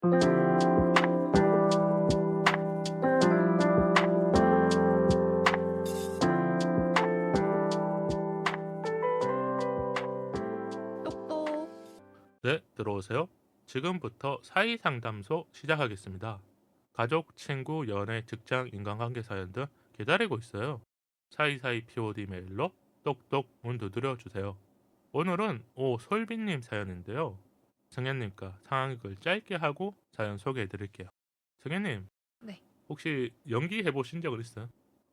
똑똑. 네, 들어오세요. 지금부터 사이 상담소 시작하겠습니다. 가족, 친구, 연애, 직장, 인간관계 사연 등 기다리고 있어요. 사이사이 POD 메일로 똑똑 문 두드려 주세요. 오늘은 오 솔빈님 사연인데요. 승현님과 상황극을 짧게 하고 사연 소개해 드릴게요. 승현님. 네. 혹시 연기 해 보신 적은 있어요?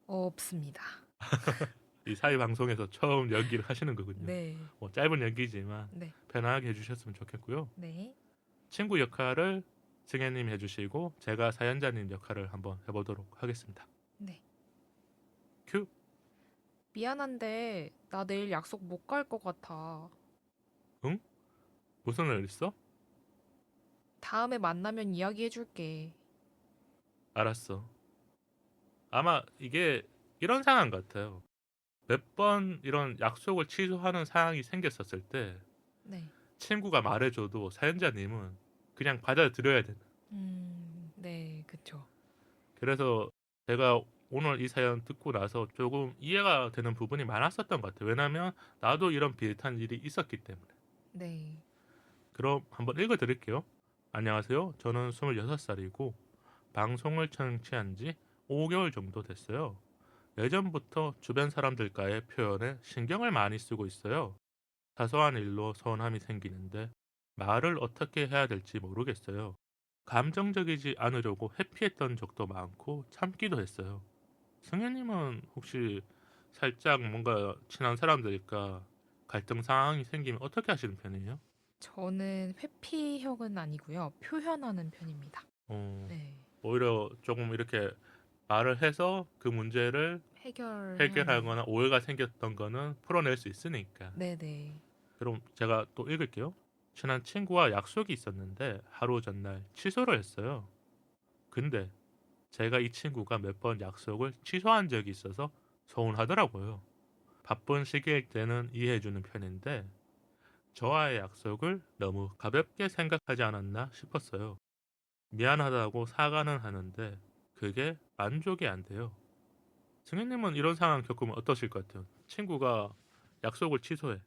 없습니다. 이 사이 방송에서 처음 연기를 하시는 거군요. 네. 뭐 짧은 연기지만 네. 편하게 해주셨으면 좋겠고요. 네. 친구 역할을 승현님이 해주시고 제가 사연자님 역할을 한번 해보도록 하겠습니다. 네. 큐. 미안한데 나 내일 약속 못 갈 것 같아. 무슨 일 있어? 다음에 만나면 이야기해 줄게. 알았어. 아마 이게 이런 상황 같아요. 몇 번 이런 약속을 취소하는 상황이 생겼었을 때 네. 친구가 말해줘도 사연자님은 그냥 받아들여야 되는. 음, 네, 그쵸. 그래서 제가 오늘 이 사연 듣고 나서 조금 이해가 되는 부분이 많았었던 것 같아요. 왜냐하면 나도 이런 비슷한 일이 있었기 때문에. 네. 그럼 한번 읽어 드릴게요. 안녕하세요. 저는 26살이고 방송을 청취한 지 5개월 정도 됐어요. 예전부터 주변 사람들과의 표현에 신경을 많이 쓰고 있어요. 사소한 일로 서운함이 생기는데 말을 어떻게 해야 될지 모르겠어요. 감정적이지 않으려고 회피했던 적도 많고 참기도 했어요. 승현님은 혹시 살짝 뭔가 친한 사람들과 갈등 상황이 생기면 어떻게 하시는 편이에요? 저는 회피형은 아니고요. 표현하는 편입니다. 어, 네. 오히려 조금 이렇게 말을 해서 그 문제를 해결 해결하거나 오해가 생겼던 거는 풀어낼 수 있으니까. 네, 네. 그럼 제가 또 읽을게요. 친한 친구와 약속이 있었는데 하루 전날 취소를 했어요. 근데 제가 이 친구가 몇 번 약속을 취소한 적이 있어서 서운하더라고요. 바쁜 시기일 때는 이해해주는 편인데 저와의 약속을 너무 가볍게 생각하지 않았나 싶었어요. 미안하다고 사과는 하는데 그게 만족이 안 돼요. 승현님은 이런 상황 겪으면 어떠실 것 같아요? 친구가 약속을 취소해.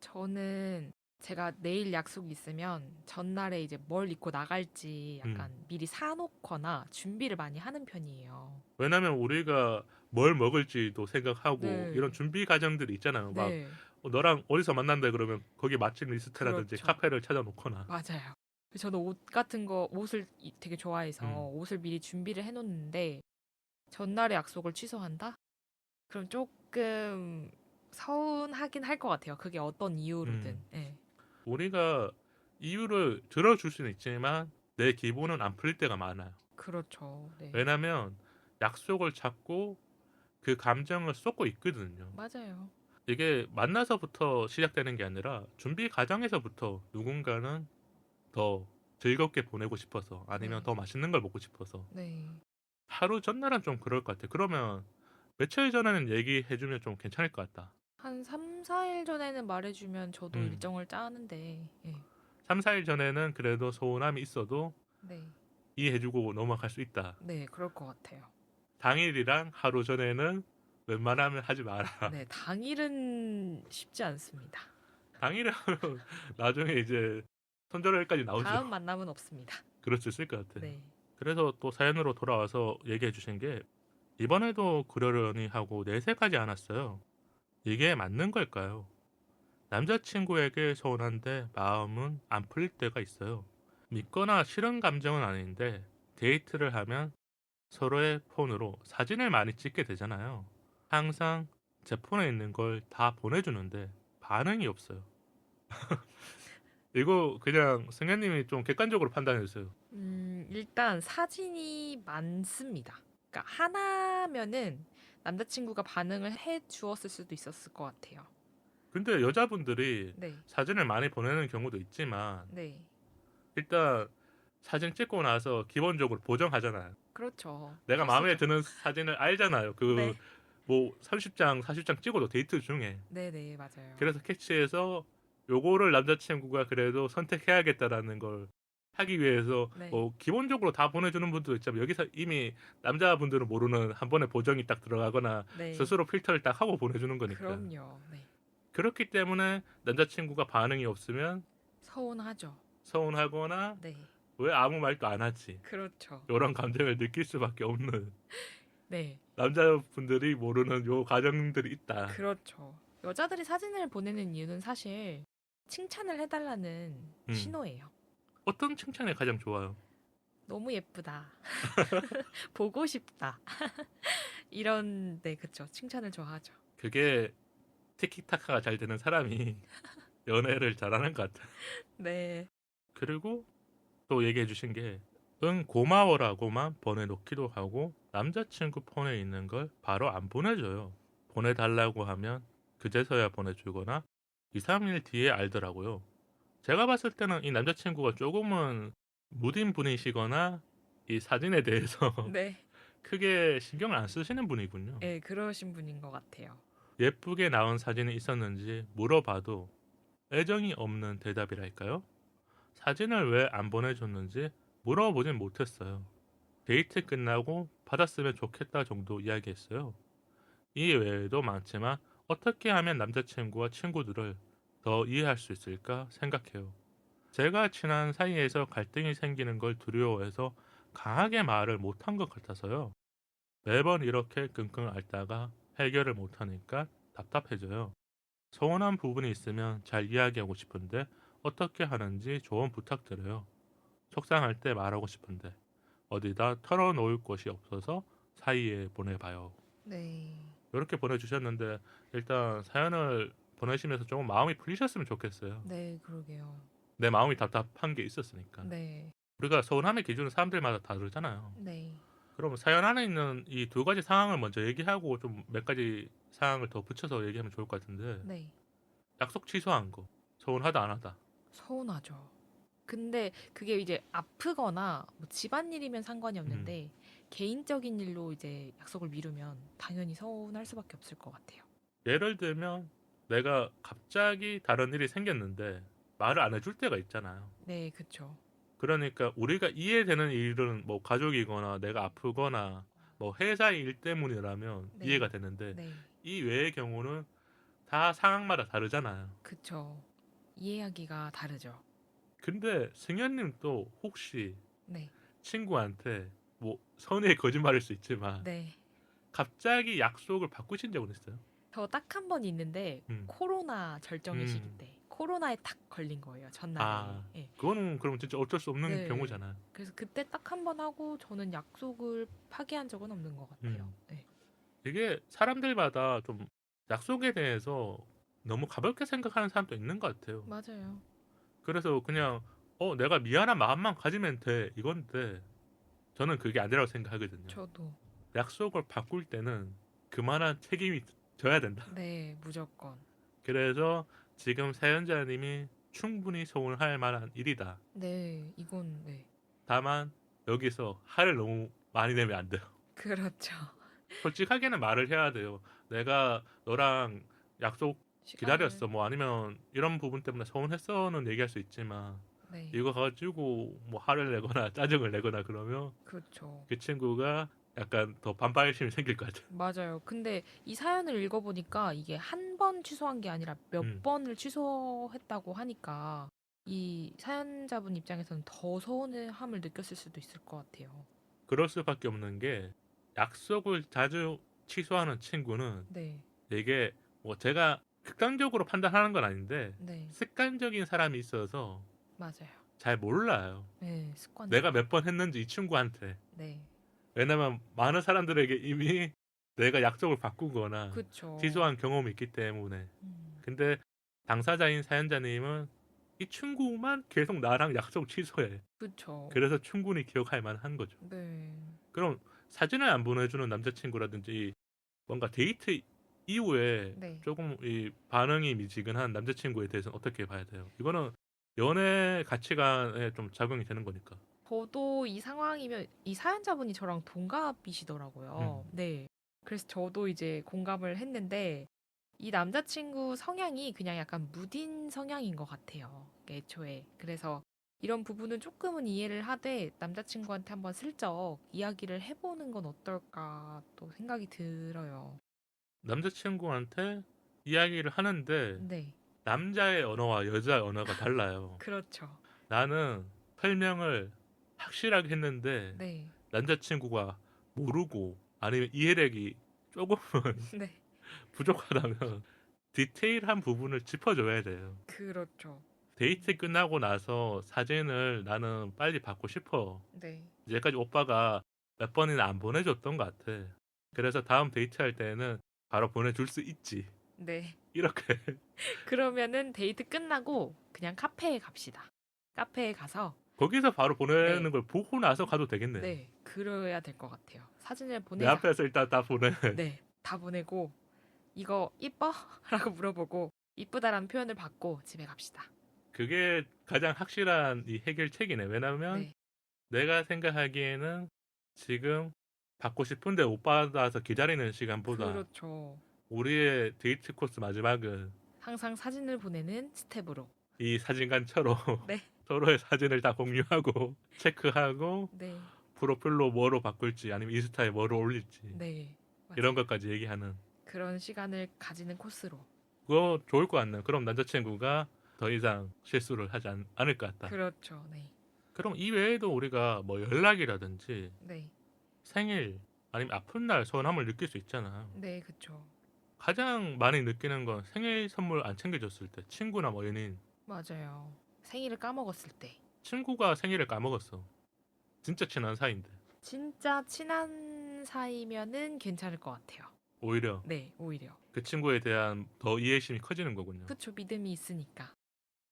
저는 제가 내일 약속이 있으면 전날에 이제 뭘 입고 나갈지 약간 미리 사놓거나 준비를 많이 하는 편이에요. 왜냐면 우리가 뭘 먹을지도 생각하고 네. 이런 준비 과정들이 있잖아요. 막 네, 어, 너랑 어디서 만난다 그러면 거기 맛집 리스트라든지 그렇죠. 카페를 찾아놓거나 맞아요. 저는 옷 같은 거 옷을 이- 되게 좋아해서 음. 옷을 미리 준비를 해놓는데 전날에 약속을 취소한다? 그럼 조금 서운하긴 할 것 같아요. 그게 어떤 이유로든. 음. 네. 우리가 이유를 들어줄 수는 있지만 내 기분은 안 풀릴 때가 많아요. 그렇죠. 네. 왜냐면 약속을 잡고 그 감정을 쏟고 있거든요. 맞아요. 이게 만나서부터 시작되는 게 아니라 준비 과정에서부터 누군가는 더 즐겁게 보내고 싶어서 아니면 네. 더 맛있는 걸 먹고 싶어서 네. 하루 전날은 좀 그럴 것 같아. 그러면 며칠 전에는 얘기해주면 좀 괜찮을 것 같다. 한 3, 4일 전에는 말해주면 저도 음. 일정을 짜는데. 예. 3, 4일 전에는 그래도 소원함이 있어도 네. 이해해주고 넘어갈 수 있다. 네, 그럴 것 같아요. 당일이랑 하루 전에는 웬만하면 하지 마라. 네, 당일은 쉽지 않습니다. 하면 나중에 이제 손절일까지 나오죠. 다음 만남은 없습니다. 그럴 수 있을 것 같아. 네. 그래서 또 사연으로 돌아와서 얘기해 주신 게 이번에도 그러려니 하고 내색하지 않았어요. 이게 맞는 걸까요? 남자친구에게 서운한데 마음은 안 풀릴 때가 있어요. 믿거나 싫은 감정은 아닌데 데이트를 하면 서로의 폰으로 사진을 많이 찍게 되잖아요. 항상 제 폰에 있는 걸 다 보내주는데 반응이 없어요. 이거 그냥 승현님이 좀 객관적으로 판단해 주세요. 음, 일단 사진이 많습니다. 그러니까 하나면은 남자친구가 반응을 해 주었을 수도 있었을 것 같아요. 근데 여자분들이 네. 사진을 많이 보내는 경우도 있지만 네. 일단 사진 찍고 나서 기본적으로 보정하잖아요. 그렇죠. 내가 마음에. 드는 사진을 알잖아요. 그 네. 뭐 30장, 40장 찍어도 데이트 중에. 네, 네, 맞아요. 그래서 캐치해서 요거를 남자친구가 그래도 선택해야겠다라는 걸 하기 위해서 네. 뭐 기본적으로 다 보내주는 분도 있지만 여기서 이미 남자분들은 모르는 한 번에 보정이 딱 들어가거나 네. 스스로 필터를 딱 하고 보내주는 거니까 그럼요. 네. 그렇기 때문에 남자친구가 반응이 없으면 서운하죠. 서운하거나 네. 왜 아무 말도 안 하지 그렇죠. 이런 감정을 느낄 수밖에 없는 네. 남자분들이 모르는 요 과정들이 있다. 그렇죠. 여자들이 사진을 보내는 이유는 사실 칭찬을 해달라는 음. 신호예요. 어떤 칭찬이 가장 좋아요? 너무 예쁘다. 보고 싶다. 이런 네 그쵸 칭찬을 좋아하죠. 그게 티키타카가 잘 되는 사람이 연애를 잘하는 것 같아요. 네. 그리고 또 얘기해 주신 게, 응, 고마워라고만 보내놓기도 하고, 남자친구 폰에 있는 걸 바로 안 보내줘요. 보내달라고 하면 그제서야 보내주거나, 2, 3일 뒤에 알더라고요. 제가 봤을 때는 이 남자친구가 조금은 무딘 분이시거나, 이 사진에 대해서 네. 크게 신경을 안 쓰시는 분이군요. 네 그러신 분인 것 같아요. 예쁘게 나온 사진이 있었는지 물어봐도 애정이 없는 대답이랄까요? 사진을 왜 안 보내줬는지 물어보진 못했어요. 데이트 끝나고 받았으면 좋겠다 정도 이야기했어요. 이 외에도 많지만 어떻게 하면 남자친구와 친구들을 더 이해할 수 있을까 생각해요. 제가 친한 사이에서 갈등이 생기는 걸 두려워해서 강하게 말을 못한 것 같아서요. 매번 이렇게 끙끙 앓다가 해결을 못하니까 답답해져요. 서운한 부분이 있으면 잘 이야기하고 싶은데 어떻게 하는지 조언 부탁드려요. 속상할 때 말하고 싶은데 어디다 털어놓을 곳이 없어서 사이에 보내봐요. 네. 이렇게 보내주셨는데 일단 사연을 보내시면서 조금 마음이 풀리셨으면 좋겠어요. 네 그러게요. 내 마음이 답답한 게 있었으니까. 네. 우리가 서운함의 기준은 사람들마다 다르잖아요. 네. 그러면 사연 안에 있는 이 두 가지 상황을 먼저 얘기하고 좀 몇 가지 상황을 더 붙여서 얘기하면 좋을 것 같은데 네. 약속 취소한 거 서운하다 안 하다 서운하죠. 근데 그게 이제 아프거나 뭐 집안일이면 상관이 없는데 개인적인 일로 이제 약속을 미루면 당연히 서운할 수밖에 없을 것 같아요. 예를 들면 내가 갑자기 다른 일이 생겼는데 말을 안 해줄 때가 있잖아요 네, 그쵸. 그러니까 우리가 이해되는 일은 뭐 가족이거나 내가 아프거나 뭐 회사 일 때문이라면 네. 이해가 되는데 네, 이 외의 경우는 다 상황마다 다르잖아요 그쵸. 이해하기가 다르죠. 근데 승현님 또 혹시 네, 친구한테 뭐 선의의 거짓말일 수 있지만 네. 갑자기 약속을 바꾸신 적은 있어요? 저 딱 한 번 있는데 음. 코로나 절정의 음. 시기 때 코로나에 딱 걸린 거예요 전날에. 아. 예. 그거는 그럼 진짜 어쩔 수 없는 네. 경우잖아요. 그래서 그때 딱 한 번 하고 저는 약속을 파기한 적은 없는 것 같아요. 음. 네. 이게 사람들마다 좀 약속에 대해서 너무 가볍게 생각하는 사람도 있는 것 같아요. 맞아요. 그래서 그냥 어 내가 미안한 마음만 가지면 돼 이건데 저는 그게 아니라고 생각하거든요. 저도. 약속을 바꿀 때는 그만한 책임이 져야 된다. 네, 무조건. 그래서 지금 사연자님이 충분히 서운할 만한 일이다. 네, 이건 네. 다만 여기서 화를 너무 많이 내면 안 돼요. 그렇죠. 솔직하게는 말을 해야 돼요. 내가 너랑 약속 기다렸어. 뭐 아니면 이런 부분 때문에 서운했어는 얘기할 수 있지만 네. 이거 가지고 뭐 화를 내거나 짜증을 내거나 그러면 그렇죠. 그 친구가 약간 더 반발심이 생길 것 같아요. 맞아요. 근데 이 사연을 읽어보니까 이게 한 번 취소한 게 아니라 몇 음. 번을 취소했다고 하니까 이 사연자분 입장에서는 더 서운함을 느꼈을 수도 있을 것 같아요. 그럴 수밖에 없는 게 약속을 자주 취소하는 친구는 네, 이게 뭐 제가 극단적으로 판단하는 건 아닌데 네, 습관적인 사람이 있어서 맞아요. 잘 몰라요. 네, 습관. 내가 몇 번 했는지 이 친구한테. 네, 왜냐면 많은 사람들에게 이미 내가 약속을 바꾸거나 그렇죠. 취소한 경험이 있기 때문에. 음, 근데 당사자인 사연자님은 이 친구만 계속 나랑 약속 취소해. 그렇죠. 그래서 충분히 기억할 만한 거죠. 네, 그럼 사진을 안 보내주는 남자친구라든지 뭔가 데이트 이후에 네. 조금 이 반응이 미지근한 남자친구에 대해서는 어떻게 봐야 돼요? 이거는 연애 가치관에 좀 작용이 되는 거니까. 저도 이 상황이면 이 사연자분이 저랑 동갑이시더라고요. 음. 네. 그래서 저도 이제 공감을 했는데 이 남자친구 성향이 그냥 약간 무딘 성향인 것 같아요. 애초에. 그래서 이런 부분은 조금은 이해를 하되 남자친구한테 한번 슬쩍 이야기를 해보는 건 어떨까 또 생각이 들어요. 남자친구한테 이야기를 하는데 네, 남자의 언어와 여자의 언어가 달라요. 그렇죠. 나는 설명을 확실하게 했는데 네, 남자친구가 모르고 아니면 이해력이 조금은 네, 부족하다면 디테일한 부분을 짚어줘야 돼요. 그렇죠. 데이트 끝나고 나서 사진을 나는 빨리 받고 싶어. 네, 이제까지 오빠가 몇 번이나 안 보내줬던 것 같아. 그래서 다음 데이트할 때는 바로 보내줄 수 있지. 네. 이렇게 그러면은 데이트 끝나고 그냥 카페에 갑시다. 카페에 가서 거기서 바로 보내는 네. 걸 보고 나서 가도 되겠네. 네, 그래야 될 것 같아요. 사진을 내 보내자. 앞에서 일단 다 보내. 네, 다 보내고 이거 이뻐? 라고 물어보고 이쁘다라는 표현을 받고 집에 갑시다. 그게 가장 확실한 이 해결책이네. 왜냐면 네, 내가 생각하기에는 지금 받고 싶은데 못 받아서 기다리는 시간보다 그렇죠. 우리의 데이트 코스 마지막은 항상 사진을 보내는 스텝으로. 이 사진관처럼 네. 서로의 사진을 다 공유하고 체크하고 네, 프로필로 뭐로 바꿀지 아니면 인스타에 뭐로 올릴지 네. 이런 것까지 얘기하는 그런 시간을 가지는 코스로. 그거 좋을 것 같네. 그럼 남자친구가 더 이상 실수를 하지 않, 을것 같다. 그렇죠. 네, 그럼 이 외에도 우리가 뭐 연락이라든지 네, 생일 아니면 아픈 날 서운함을 느낄 수 있잖아. 네, 그렇죠. 가장 많이 느끼는 건 생일 선물 안 챙겨줬을 때 친구나 뭐 연인 맞아요. 생일을 까먹었을 때. 친구가 생일을 까먹었어. 진짜 친한 사이인데 진짜 친한 사이면은 괜찮을 것 같아요. 오히려 네, 오히려. 그 친구에 대한 더 이해심이 커지는 거군요. 그쵸, 믿음이 있으니까.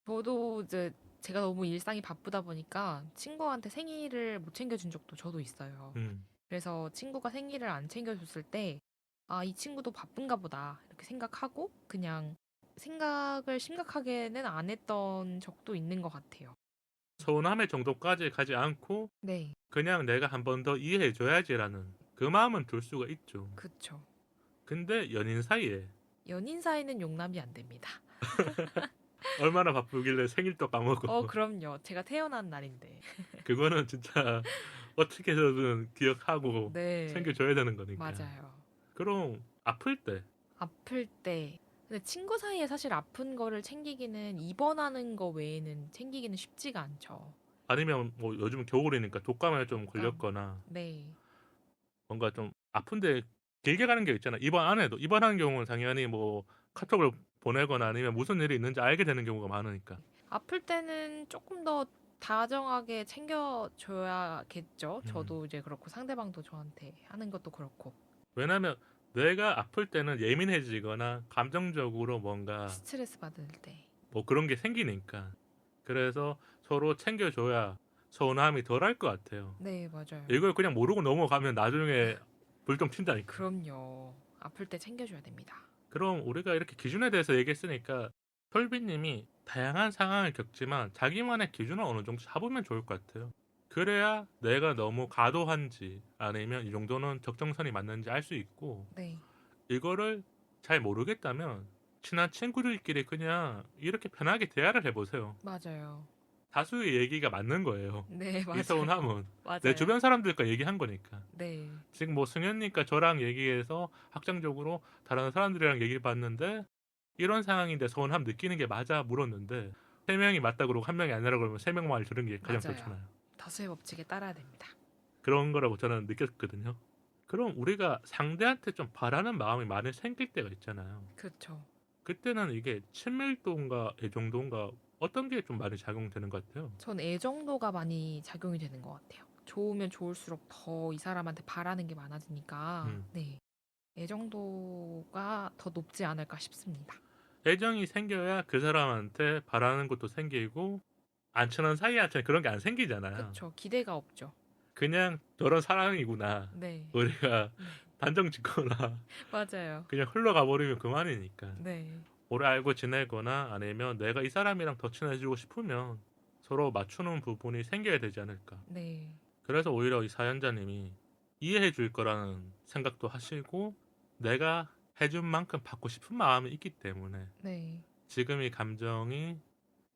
저도 이제 제가 너무 일상이 바쁘다 보니까 친구한테 생일을 못 챙겨준 적도 저도 있어요. 음. 그래서 친구가 생일을 안 챙겨줬을 때, 아, 이 친구도 바쁜가 보다. 이렇게 생각하고 그냥 생각을 심각하게는 안 했던 적도 있는 것 같아요. 서운함의 정도까지 가지 않고 네, 그냥 내가 한 번 더 이해해줘야지라는 그 마음은 둘 수가 있죠. 그쵸. 근데 연인 사이에 연인 사이는 용납이 안 됩니다. 얼마나 바쁘길래 생일도 까먹고 어, 그럼요. 제가 태어난 날인데. 그거는 진짜 어떻게 해서든 기억하고 네. 챙겨줘야 되는 거니까. 맞아요. 그럼 아플 때 아플 때 근데 친구 사이에 사실 아픈 거를 챙기기는 입원하는 거 외에는 챙기기는 쉽지가 않죠. 아니면 뭐 요즘 겨울이니까 독감에 좀 걸렸거나 네. 뭔가 좀 아픈데 길게 가는 게 있잖아. 입원 안 해도 입원하는 경우는 당연히 뭐 카톡을 보내거나 아니면 무슨 일이 있는지 알게 되는 경우가 많으니까. 아플 때는 조금 더 다정하게 챙겨줘야겠죠. 음. 저도 이제 그렇고 상대방도 저한테 하는 것도 그렇고 왜냐면 내가 아플 때는 예민해지거나 감정적으로 뭔가 스트레스 받을 때. 뭐 그런 게 생기니까. 그래서 서로 챙겨줘야 서운함이 덜할 것 같아요. 네, 맞아요. 이걸 그냥 모르고 넘어가면 나중에 불똥 튄다니까. 그럼요. 아플 때 챙겨줘야 됩니다. 그럼 우리가 이렇게 기준에 대해서 얘기했으니까 솔비님이 다양한 상황을 겪지만 자기만의 기준을 어느 정도 잡으면 좋을 것 같아요. 그래야 내가 너무 과도한지 아니면 이 정도는 적정선이 맞는지 알 수 있고 네. 이거를 잘 모르겠다면 친한 친구들끼리 그냥 이렇게 편하게 대화를 해보세요. 맞아요. 다수의 얘기가 맞는 거예요. 네, 맞아요. 이 서운 함은 맞아요. 내 주변 사람들과 얘기한 거니까. 네. 지금 뭐 승현님과 저랑 얘기해서 확정적으로 다른 사람들이랑 얘기를 봤는데 이런 상황인데 서운함 느끼는 게 맞아 물었는데 세 명이 맞다 그러고 한 명이 아니라 그러면 세 명말 들은 게 가장 맞아요. 좋잖아요. 다수의 법칙에 따라야 됩니다. 그런 거라고 저는 느꼈거든요. 그럼 우리가 상대한테 좀 바라는 마음이 많이 생길 때가 있잖아요. 그렇죠. 그때는 이게 친밀도인가 애정도인가 어떤 게 좀 많이 작용되는 것 같아요. 전 애정도가 많이 작용이 되는 것 같아요. 좋으면 좋을수록 더 이 사람한테 바라는 게 많아지니까 음. 네 애정도가 더 높지 않을까 싶습니다. 애정이 생겨야 그 사람한테 바라는 것도 생기고 안 친한 사이한테 그런 게 안 생기잖아요. 그렇죠. 기대가 없죠. 그냥 저런 사랑이구나. 네 우리가 네. 단정 짓거나 맞아요. 그냥 흘러가 버리면 그만이니까. 네 오래 알고 지내거나 아니면 내가 이 사람이랑 더 친해지고 싶으면 서로 맞추는 부분이 생겨야 되지 않을까. 네. 그래서 오히려 이 사연자님이 이해해 줄 거라는 생각도 하시고 내가 해준 만큼 받고 싶은 마음이 있기 때문에 네. 지금 이 감정이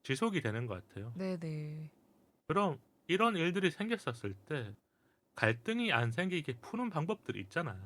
지속이 되는 것 같아요. 네, 네. 그럼 이런 일들이 생겼었을 때 갈등이 안 생기게 푸는 방법들이 있잖아요.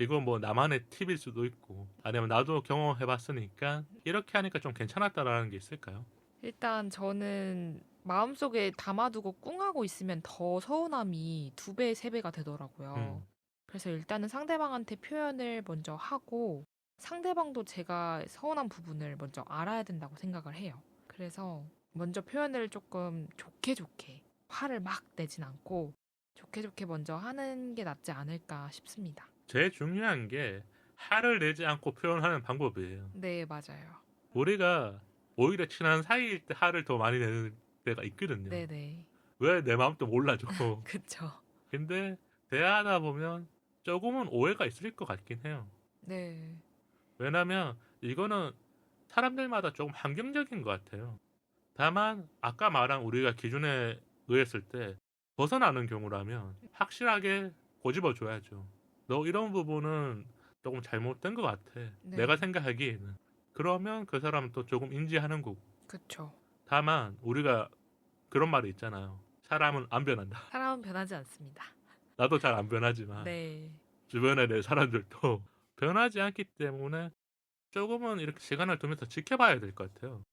이거 뭐 나만의 팁일 수도 있고 아니면 나도 경험해봤으니까 이렇게 하니까 좀 괜찮았다라는 게 있을까요? 일단 저는 마음속에 담아두고 꿍하고 있으면 더 서운함이 두 배, 세 배가 되더라고요. 음. 그래서 일단은 상대방한테 표현을 먼저 하고 상대방도 제가 서운한 부분을 먼저 알아야 된다고 생각을 해요. 그래서 먼저 표현을 조금 좋게 좋게 화를 막 내진 않고 좋게 좋게 먼저 하는 게 낫지 않을까 싶습니다. 제일 중요한 게 화를 내지 않고 표현하는 방법이에요. 네, 맞아요. 우리가 오히려 친한 사이일 때 화를 더 많이 내는 때가 있거든요. 네네. 왜 내 마음도 몰라줘. 그쵸. 근데 대화하다 보면 조금은 오해가 있을 것 같긴 해요. 네. 왜냐면 이거는 사람들마다 조금 환경적인 것 같아요. 다만 아까 말한 우리가 기준에 의했을 때 벗어나는 경우라면 확실하게 고집어 줘야죠. 너 이런 부분은 조금 잘못된 것 같아. 네. 내가 생각하기에는. 그러면 그 사람은 또 조금 인지하는 거고. 그쵸. 다만 우리가 그런 말이 있잖아요. 사람은 안 변한다. 사람은 변하지 않습니다. 나도 잘 안 변하지만 네. 주변에 내 사람들도 변하지 않기 때문에 조금은 이렇게 시간을 두면서 지켜봐야 될 것 같아요.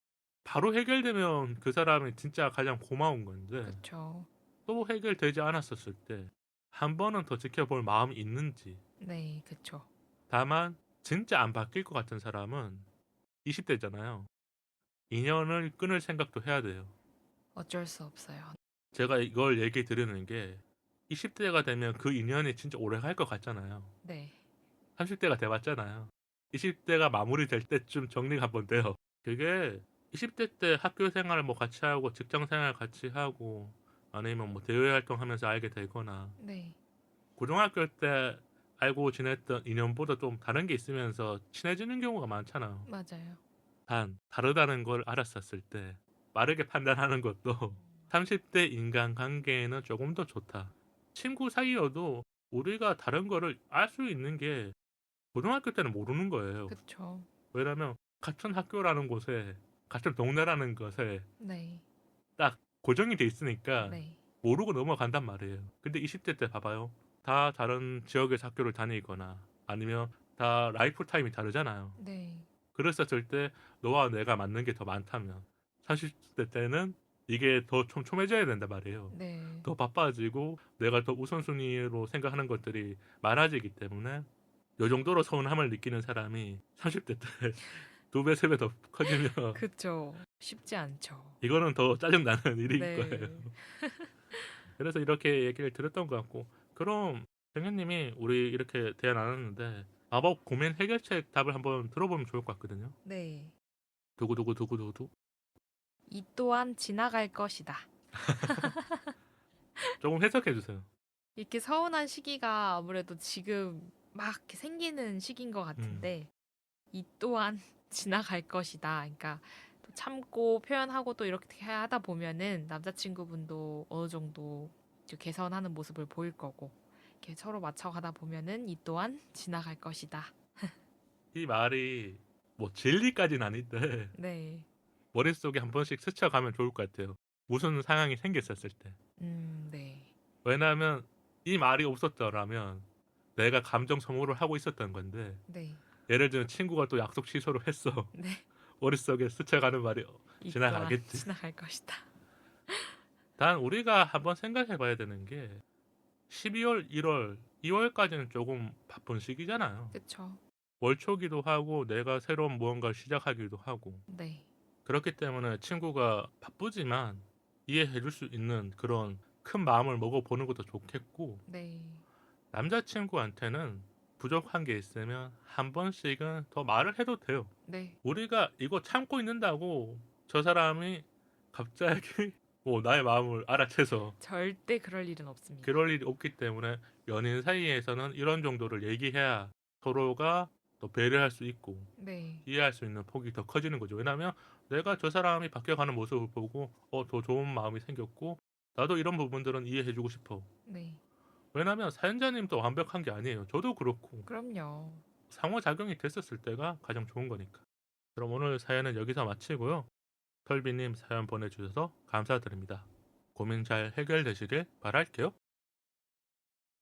바로 해결되면 그 사람이 진짜 가장 고마운 건데 그쵸. 또 해결되지 않았었을 때 한 번은 더 지켜볼 마음이 있는지 네, 그쵸. 다만 진짜 안 바뀔 것 같은 사람은 20대잖아요. 인연을 끊을 생각도 해야 돼요. 어쩔 수 없어요. 제가 이걸 얘기 드리는 게 20대가 되면 그 인연이 진짜 오래 갈 것 같잖아요. 네. 30대가 돼봤잖아요. 20대가 마무리될 때쯤 정리가 한번 돼요. 그게 20대 때 학교 생활을 뭐 같이 하고 직장 생활 같이 하고 아니면 뭐 대외 활동하면서 알게 되거나 네. 고등학교 때 알고 지냈던 인연보다 좀 다른 게 있으면서 친해지는 경우가 많잖아요. 맞아요. 단 다르다는 걸 알았었을 때 빠르게 판단하는 것도 30대 인간관계에는 조금 더 좋다. 친구 사이여도 우리가 다른 거를 알 수 있는 게 고등학교 때는 모르는 거예요. 그쵸. 왜냐면 같은 학교라는 곳에 같은 동네라는 것에 네. 고정이 돼 있으니까 네. 모르고 넘어간단 말이에요. 근데 20대 때 봐봐요. 다 다른 지역에서 학교를 다니거나 아니면 다 라이프 타임이 다르잖아요. 네. 그랬었을 때 너와 내가 맞는 게 더 많다면 30대 때는 이게 더 촘촘해져야 된단 말이에요. 네. 더 바빠지고 내가 더 우선순위로 생각하는 것들이 많아지기 때문에 요 정도로 서운함을 느끼는 사람이 30대 때 두 배, 세 배 더 커지면 그쵸. 쉽지 않죠. 이거는 더 짜증나는 일일 네. 거예요. 그래서 이렇게 얘기를 들었던 것 같고 그럼 정현님이 우리 이렇게 대화 나눴는데 마법 고민 해결책 답을 한번 들어보면 좋을 것 같거든요. 네. 두구두구 두구두구 이 또한 지나갈 것이다. 조금 해석해 주세요. 이렇게 서운한 시기가 아무래도 지금 막 이렇게 생기는 시기인 것 같은데 이 또한 지나갈 것이다. 그러니까 또 참고 표현하고 또 이렇게 하다 보면은 남자친구분도 어느 정도 이제 개선하는 모습을 보일 거고 이렇게 서로 맞춰가다 보면은 이 또한 지나갈 것이다. 이 말이 뭐 진리까지는 아닌데 네. 머릿속에 한 번씩 스쳐가면 좋을 것 같아요. 무슨 상황이 생겼었을 때. 음, 네. 왜냐하면 이 말이 없었더라면 내가 감정 소모를 하고 있었던 건데 네. 예를 들면 친구가 또 약속 취소를 했어. 네. 머릿속에 스쳐가는 말이 이 지나가겠지. 지나갈 것이다. 단 우리가 한번 생각해 봐야 되는 게 12월, 1월, 2월까지는 조금 바쁜 시기잖아요. 그쵸. 월초기도 하고 내가 새로운 무언가를 시작하기도 하고 네. 그렇기 때문에 친구가 바쁘지만 이해해 줄 수 있는 그런 큰 마음을 먹어보는 것도 좋겠고 네. 남자친구한테는 부족한 게 있으면 한 번씩은 더 말을 해도 돼요. 네. 우리가 이거 참고 있는다고 저 사람이 갑자기 뭐 나의 마음을 알아채서 절대 그럴 일은 없습니다. 그럴 일이 없기 때문에 연인 사이에서는 이런 정도를 얘기해야 서로가 더 배려할 수 있고 네. 이해할 수 있는 폭이 더 커지는 거죠. 왜냐하면 내가 저 사람이 바뀌어가는 모습을 보고 어 더 좋은 마음이 생겼고 나도 이런 부분들은 이해해주고 싶어. 네. 왜냐하면 사연자님도 완벽한 게 아니에요. 저도 그렇고 그럼요. 상호작용이 됐었을 때가 가장 좋은 거니까. 그럼 오늘 사연은 여기서 마치고요. 털비님 사연 보내주셔서 감사드립니다. 고민 잘 해결되시길 바랄게요.